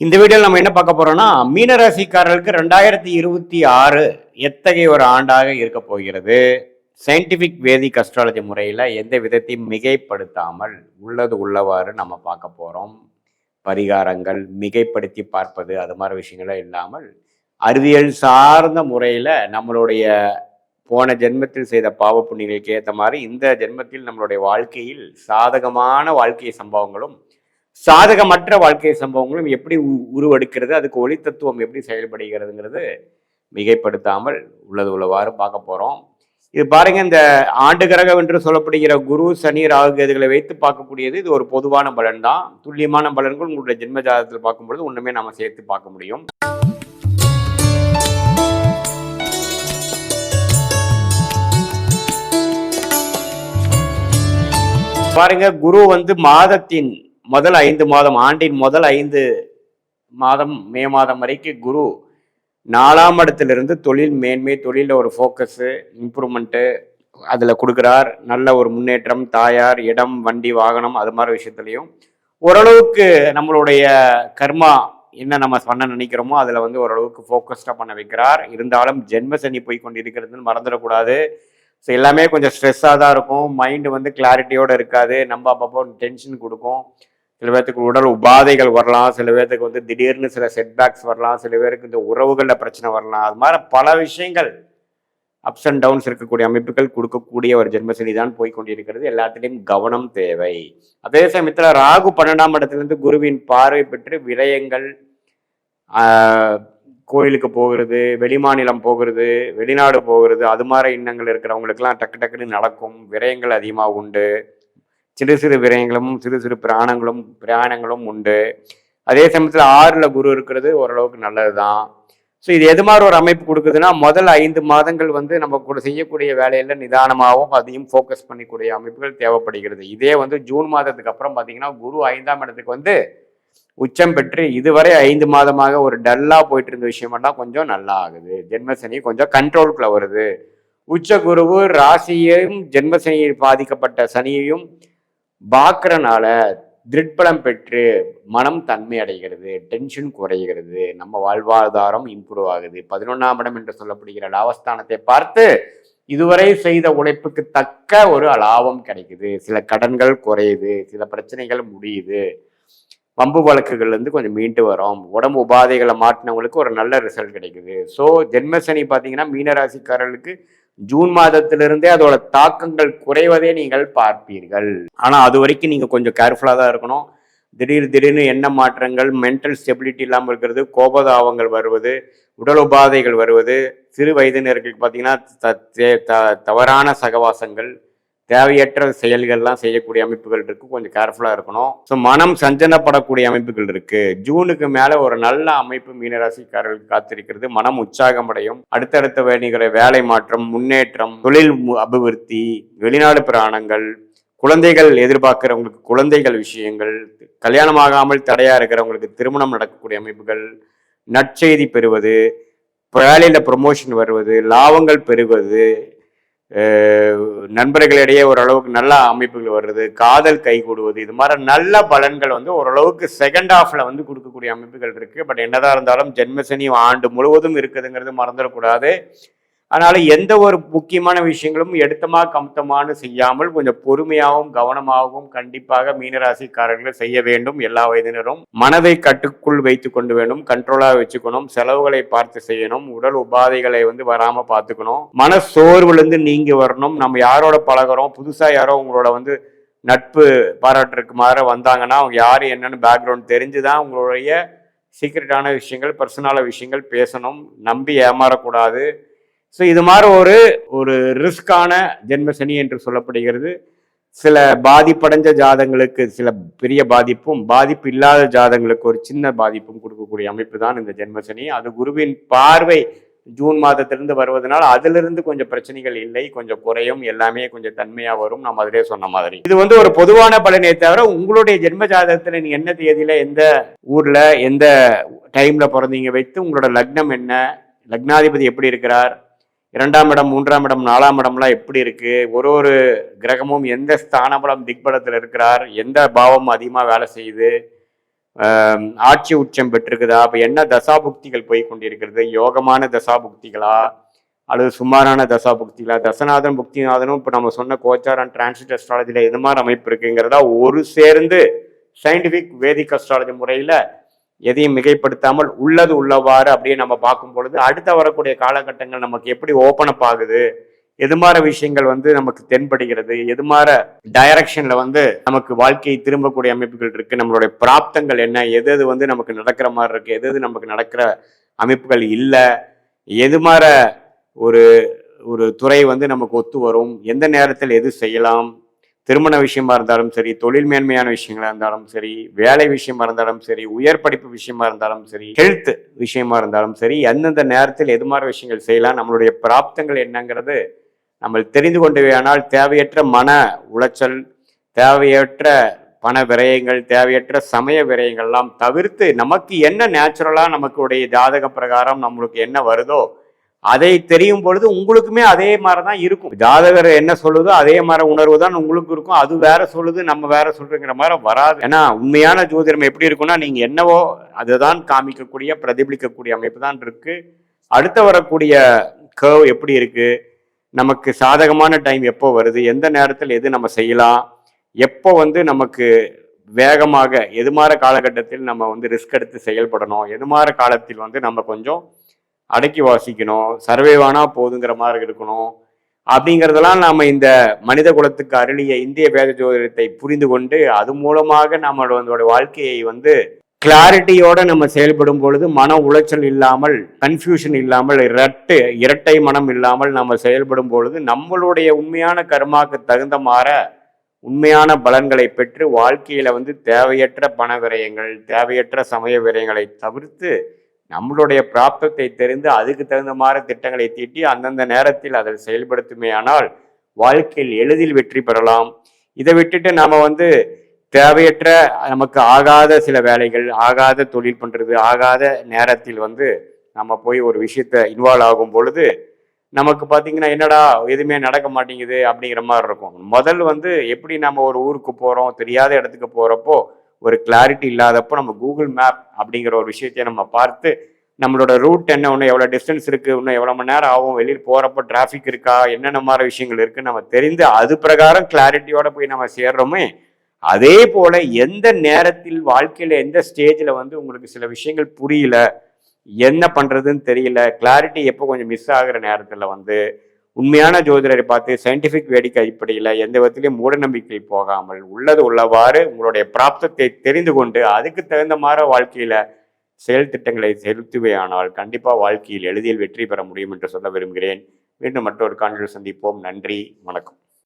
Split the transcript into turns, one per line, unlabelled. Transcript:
இந்த வீடியோவில் நம்ம என்ன பார்க்க போறோம்னா மீனராசிக்காரர்களுக்கு ரெண்டாயிரத்தி இருபத்தி ஆறு எத்தகைய ஒரு ஆண்டாக இருக்க போகிறது? சயின்டிஃபிக் வேதிக் அஸ்ட்ராலஜி முறையில் எந்த விதத்தையும் மிகைப்படுத்தாமல் உள்ளது உள்ளவாறு நம்ம பார்க்க போகிறோம் பரிகாரங்கள் மிகைப்படுத்தி பார்ப்பது அது மாதிரி விஷயங்களும் இல்லாமல் அறிவியல் சார்ந்த முறையில் நம்மளுடைய போன ஜென்மத்தில் செய்த பாவ புண்ணியங்களுக்கு ஏற்ற மாதிரி இந்த ஜென்மத்தில் நம்மளுடைய வாழ்க்கையில் சாதகமான வாழ்க்கை சம்பவங்களும் சாதகமற்ற வாழ்க்கை சம்பவங்களும் எப்படி உ- உருவெடுக்கிறது அதுக்கு ஒளி தத்துவம் எப்படி செயல்படுகிறதுங்கிறது மிகைப்படுத்தாமல் உள்ளது உள்ளவாறு பார்க்க போறோம். இது பாருங்க இந்த ஆண்டு கிரகம் என்று சொல்லப்படுகிற குரு சனி ராகு கேதுகளை வைத்து பார்க்கக்கூடியது. இது ஒரு பொதுவான பலன் தான் துல்லியமான பலன்கள் உங்களுடைய ஜென்ம ஜாதகத்தில் பார்க்கும்பொழுது ஒண்ணுமே நாம சேர்த்து பார்க்க முடியும். பாருங்க குரு வந்து மாதத்தின் முதல் ஐந்து மாதம் ஆண்டின் முதல் ஐந்து மாதம் மே மாதம் வரைக்கும் குரு நாலாம் இடத்துலேருந்து தொழில் மேன்மை தொழிலில் ஒரு ஃபோக்கஸு இம்ப்ரூவ்மெண்ட்டு அதில் கொடுக்குறார். நல்ல ஒரு முன்னேற்றம் தாயார் இடம் வண்டி வாகனம் அது மாதிரி விஷயத்துலையும். ஓரளவுக்கு நம்மளுடைய கர்மா என்ன நம்ம பண்ண நினைக்கிறோமோ அதில் வந்து ஓரளவுக்கு ஃபோக்கஸ்டாக பண்ண வைக்கிறார். இருந்தாலும் ஜென்ம சனி போய் கொண்டு இருக்கிறதுன்னு மறந்துடக்கூடாது ஸோ எல்லாமே கொஞ்சம் ஸ்ட்ரெஸ்ஸாக தான் இருக்கும். மைண்டு வந்து கிளாரிட்டியோடு இருக்காது. நம்ம அப்பப்போ டென்ஷன் கொடுக்கும். சில பேர்த்துக்கு உடல் உபாதைகள் வரலாம் சில பேர்த்துக்கு வந்து திடீர்னு சில செட்பேக்ஸ் வரலாம் சில பேருக்கு இந்த உறவுகளில் பிரச்சனை வரலாம். அது மாதிரி பல விஷயங்கள் அப்ஸ் அண்ட் டவுன்ஸ் இருக்கக்கூடிய அமைப்புகள் கொடுக்கக்கூடிய ஒரு ஜென்மசனி தான் போய் கொண்டிருக்கிறது. எல்லாத்துலேயும் கவனம் தேவை. அதே சமயத்தில் ராகு பன்னெண்டாம் இடத்துலேருந்து குருவின் பார்வை பெற்று விரயங்கள் கோயிலுக்கு போகிறது வெளிமாநிலம் போகிறது வெளிநாடு போகிறது அது மாதிரி எண்ணங்கள் இருக்கிறவங்களுக்கெல்லாம் டக்கு டக்குன்னு நடக்கும். விரயங்கள் அதிகமாக உண்டு. சிறு சிறு விரயங்களும் சிறு சிறு பிராணங்களும் பிராணங்களும் உண்டு. அதே சமயத்தில் ஆறில் குரு இருக்கிறது ஓரளவுக்கு நல்லது தான் ஸோ இது எது மாதிரி ஒரு அமைப்பு கொடுக்குதுன்னா முதல் ஐந்து மாதங்கள் வந்து நம்ம கூட செய்யக்கூடிய வேலையில் நிதானமாகவும் அதையும் ஃபோக்கஸ் பண்ணிக்கூடிய அமைப்புகள் தேவைப்படுகிறது. இதே வந்து ஜூன் மாதத்துக்கு அப்புறம் பார்த்தீங்கன்னா குரு ஐந்தாம் இடத்துக்கு வந்து உச்சம் பெற்று இதுவரை ஐந்து மாதமாக ஒரு டல்லாக போயிட்டு இருந்த விஷயமெல்லாம் கொஞ்சம் நல்லா ஆகுது. ஜென்மசனி கொஞ்சம் கண்ட்ரோலுக்குள்ள வருது. உச்ச குருவு ராசியையும் ஜென்மசனியில் பாதிக்கப்பட்ட சனியையும் பார்க்கறனால திருட்பலம் பெற்று மனம் தன்மை அடைகிறது டென்ஷன் குறைகிறது நம்ம வாழ்வாதாரம் இம்ப்ரூவ் ஆகுது. பதினொன்றாம் இடம் என்று சொல்லப்படுகிற லாபஸ்தானத்தை பார்த்து இதுவரை செய்த உழைப்புக்கு தக்க ஒரு லாபம் கிடைக்குது. சில கடன்கள் குறையுது சில பிரச்சனைகள் முடியுது. வம்பு வழக்குகள்லேருந்து கொஞ்சம் மீண்டு வரும். உடம்பு உபாதைகளை மாற்றினவங்களுக்கு ஒரு நல்ல ரிசல்ட் கிடைக்குது. ஸோ ஜென்மசனி பார்த்தீங்கன்னா மீனராசிக்காரர்களுக்கு ஜூன் மாதத்திலிருந்தே அதோட தாக்கங்கள் குறைவதே நீங்கள் பார்ப்பீர்கள். ஆனால் அது வரைக்கும் நீங்கள் கொஞ்சம் கேர்ஃபுல்லாக தான் இருக்கணும். திடீர் திடீர்னு எண்ண மாற்றங்கள் மென்டல் ஸ்டெபிலிட்டி இல்லாமல் இருக்கிறது கோபதாபங்கள் வருவது உடல் உபாதைகள் வருவது சிறு வயதினர்களுக்கு பார்த்தீங்கன்னா த- தே- த- தவறான சகவாசங்கள் தேவையற்ற செயல்கள்லாம் செய்யக்கூடிய அமைப்புகள் இருக்கு. கொஞ்சம் கேர்ஃபுல்லாக இருக்கணும். ஸோ மனம் சஞ்சனப்படக்கூடிய அமைப்புகள் இருக்கு. ஜூனுக்கு மேலே ஒரு நல்ல அமைப்பு மீனராசிக்காரர்களுக்கு காத்திருக்கிறது. மனம் உற்சாகமடையும். அடுத்தடுத்த வேணிகளை வேலை மாற்றம் முன்னேற்றம் தொழில் அபிவிருத்தி வெளிநாடு பிராணங்கள் குழந்தைகள் எதிர்பார்க்கிறவங்களுக்கு குழந்தைகள் விஷயங்கள் கல்யாணமாகாமல் தடையாக இருக்கிறவங்களுக்கு திருமணம் நடக்கக்கூடிய அமைப்புகள் நற்செய்தி பெறுவது வேலையில் ப்ரொமோஷன் வருவது லாபங்கள் பெறுவது நண்பர்களிடையே ஓரளவுக்கு நல்ல அமைப்புகள் வருது காதல் கைகூடுவது இது மாதிரி நல்ல பலன்கள் வந்து ஓரளவுக்கு செகண்ட் ஹாஃப்ல வந்து கொடுக்கக்கூடிய அமைப்புகள் இருக்குது பட் என்னதான் இருந்தாலும் ஜென்மசனி ஆண்டு முழுவதும் இருக்குதுங்கிறது மறந்துடக்கூடாது. அதனால எந்த ஒரு முக்கியமான விஷயங்களும் எடுத்தமா கம்தமானு செய்யாமல் கொஞ்சம் பொறுமையாகவும் கவனமாகவும் கண்டிப்பாக மீனராசிக்காரர்கள் செய்ய வேண்டும். எல்லா வயதினரும் மனதை கட்டுக்குள் வைத்து கொண்டு வேண்டும் கண்ட்ரோலாக வச்சுக்கணும் செலவுகளை பார்த்து செய்யணும் உடல் உபாதைகளை வந்து வராமல் பார்த்துக்கணும். மன சோர்வுலேருந்து நீங்கி வரணும். நம்ம யாரோட பழகுறோம்? புதுசாக யாரோ உங்களோட வந்து நட்பு பாராட்டுறதுக்கு மாதிரி வந்தாங்கன்னா அவங்க யார் என்னன்னு பேக்ரவுண்ட் தெரிஞ்சுதான் உங்களுடைய சீக்ரெட்டான விஷயங்கள் பர்சனலான விஷயங்கள் பேசணும். நம்பி ஏமாறக்கூடாது. ஸோ இது மாதிரி ஒரு ஒரு ரிஸ்கான ஜென்மசனி என்று சொல்லப்படுகிறது. சில பாதிப்படைஞ்ச ஜாதங்களுக்கு சில பெரிய பாதிப்பும் பாதிப்பு இல்லாத ஜாதங்களுக்கு ஒரு சின்ன பாதிப்பும் கொடுக்கக்கூடிய அமைப்பு தான் இந்த ஜென்மசனி அது குருவின் பார்வை ஜூன் மாதத்திலிருந்து வருவதனால் அதிலிருந்து கொஞ்சம் பிரச்சனைகள் இல்லை கொஞ்சம் குறையும் எல்லாமே கொஞ்சம் தன்மையாக வரும் நம்ம அதிலே சொன்ன மாதிரி. இது வந்து ஒரு பொதுவான பலனே தவிர உங்களுடைய ஜென்ம ஜாதகத்தில் நீங்கள் என்ன தேதியில் எந்த ஊரில் எந்த டைமில் பிறந்தீங்க வைத்து உங்களோட லக்னம் என்ன? லக்னாதிபதி எப்படி இருக்கிறார்? இரண்டாம் இடம் மூன்றாம் இடம் நாலாம் இடம்லாம் எப்படி இருக்கு? ஒரு ஒரு கிரகமும் எந்த ஸ்தானபலம் திக்பலத்தில் இருக்கிறார்? எந்த பாவம் அதிகமாக வேலை செய்யுது? ஆட்சி உச்சம் பெற்றிருக்குதா? அப்போ என்ன தசாபுக்திகள் போய் கொண்டிருக்கிறது? யோகமான தசாபுக்திகளா? அல்லது சுமாரான தசாபுக்திகளா? தசநாதன் புக்திநாதனும் இப்போ நம்ம சொன்ன கோச்சாரன் டிரான்சிட் அஸ்ட்ராலஜியில் எது மாதிரி அமைப்பு இருக்குங்கிறதா ஒரு சேர்ந்து சயின்டிஃபிக் வேதிக் அஸ்ட்ராலஜி முறையில் எதையும் மிகைப்படுத்தாமல் உள்ளது உள்ளவாறு அப்படியே நம்ம பார்க்கும் பொழுது அடுத்த வரக்கூடிய காலகட்டங்கள் நமக்கு எப்படி ஓப்பன் அப் ஆகுது எது மாதிரி விஷயங்கள் வந்து நமக்கு தென்படுகிறது எது மாதிரி டைரக்ஷன்ல வந்து நமக்கு வாழ்க்கையை திரும்பக்கூடிய அமைப்புகள் இருக்கு நம்மளுடைய பிராப்தங்கள் என்ன எது எது வந்து நமக்கு நடக்கிற மாதிரி இருக்கு எது எது நமக்கு நடக்கிற அமைப்புகள் இல்லை எது மாதிரி ஒரு ஒரு துறை வந்து நமக்கு ஒத்து வரும் எந்த நேரத்தில் எது செய்யலாம் திருமண விஷயமா இருந்தாலும் சரி தொழில் மேன்மையான விஷயங்களா இருந்தாலும் சரி வேலை விஷயமா இருந்தாலும் சரி உயர் படிப்பு விஷயமா இருந்தாலும் சரி ஹெல்த் விஷயமா இருந்தாலும் சரி எந்தெந்த நேரத்தில் எது மாதிரி விஷயங்கள் செய்யலாம் நம்மளுடைய பிராப்தங்கள் என்னங்கிறது நம்ம தெரிந்து கொண்டவையானால் தேவையற்ற மன உளைச்சல் தேவையற்ற பண விரயங்கள் தேவையற்ற சமய விரயங்கள்லாம் தவிர்த்து நமக்கு என்ன நேச்சுரலாக நமக்குடைய ஜாதக பிரகாரம் நம்மளுக்கு என்ன வருதோ அதை தெரியும் பொழுது உங்களுக்குமே அதே மாதிரி தான் இருக்கும். ஜாதகர் என்ன சொல்லுதோ அதே மாதிரி உணர்வு தான் உங்களுக்கு இருக்கும். அது வேற சொல்லுது நம்ம வேற சொல்றங்கிற மாதிரி வராது. ஏன்னா உண்மையான ஜோதிடம் எப்படி இருக்கும்னா நீங்க என்னவோ அதுதான் காமிக்கக்கூடிய பிரதிபலிக்கக்கூடிய அமைப்பு தான் இருக்கு. அடுத்து வரக்கூடிய கர்வ் எப்படி இருக்கு? நமக்கு சாதகமான டைம் எப்போ வருது? எந்த நேரத்தில் எது நம்ம செய்யலாம்? எப்போ வந்து நமக்கு வேகமாக எது மாதிரி காலகட்டத்தில் நம்ம வந்து ரிஸ்க் எடுத்து செயல்படணும்? எது மாதிரி காலத்தில் வந்து நம்ம கொஞ்சம் அடக்கி வாசிக்கணும் சர்வேவானா போதுங்கிற மாதிரி இருக்கணும் அப்படிங்கிறதெல்லாம் நாம இந்த மனித குலத்துக்கு அருளிய இந்திய வேத ஜோதிடத்தை புரிந்து கொண்டு அது மூலமாக நம்மளோட வாழ்க்கையை வந்து கிளாரிட்டியோட நம்ம செயல்படும் பொழுது மன உளைச்சல் இல்லாமல் கன்ஃபியூஷன் இல்லாமல் இரட்டு இரட்டை மனம் இல்லாமல் நம்ம செயல்படும் பொழுது நம்மளுடைய உண்மையான கர்மாக்கு தகுந்த மாற உண்மையான பலன்களை பெற்று வாழ்க்கையில வந்து தேவையற்ற பண விரயங்கள் தேவையற்ற சமய விரயங்களை தவிர்த்து நம்மளுடைய பிராப்தத்தை தெரிந்து அதுக்கு தகுந்த மாதிரி திட்டங்களை தீட்டி அந்தந்த நேரத்தில் அதை செயல்படுத்துமே ஆனால் வாழ்க்கையில் எளிதில் வெற்றி பெறலாம். இதை விட்டுட்டு நாம வந்து தேவையற்ற நமக்கு ஆகாத சில வேலைகள் ஆகாத தொழில் பண்ணுறது ஆகாத நேரத்தில் வந்து நம்ம போய் ஒரு விஷயத்த இன்வால்வ் ஆகும் பொழுது நமக்கு பார்த்தீங்கன்னா என்னடா எதுவுமே நடக்க மாட்டேங்குது அப்படிங்கிற மாதிரி இருக்கும். முதல் வந்து எப்படி நம்ம ஒரு ஊருக்கு போகிறோம் தெரியாத இடத்துக்கு போகிறப்போ ஒரு கிளாரிட்டி இல்லாதப்போ நம்ம கூகுள் மேப் அப்படிங்கிற ஒரு விஷயத்தை நம்ம பார்த்து நம்மளோட ரூட் என்ன ஒன்று எவ்வளோ டிஸ்டன்ஸ் இருக்குது இன்னும் எவ்வளோ மணி நேரம் ஆகும் வெளியில் போகிறப்போ டிராஃபிக் இருக்கா என்னென்ன மாதிரி விஷயங்கள் இருக்குன்னு நம்ம தெரிந்து அது பிரகாரம் கிளாரிட்டியோட போய் நம்ம சேர்றோமே அதே போல் எந்த நேரத்தில் வாழ்க்கையில் எந்த ஸ்டேஜில் வந்து உங்களுக்கு சில விஷயங்கள் புரியல என்ன பண்ணுறதுன்னு தெரியல கிளாரிட்டி எப்போ கொஞ்சம் மிஸ் ஆகிற நேரத்தில் வந்து உண்மையான ஜோதிடரை பார்த்து சயின்டிஃபிக் வேடிக்கை அடிப்படையில் எந்த விதத்திலையும் மூடநம்பிக்கை போகாமல் உள்ளது உள்ளவாறு உங்களுடைய பிராப்தத்தை தெரிந்து கொண்டு அதுக்கு தகுந்த மாதிரி வாழ்க்கையில் செயல் திட்டங்களை செலுத்துவேயானால் கண்டிப்பாக வாழ்க்கையில் எளிதில் வெற்றி பெற முடியும் என்று சொல்ல விரும்புகிறேன். மீண்டும் மற்றொரு காணொலியில் சந்திப்போம். நன்றி. வணக்கம்.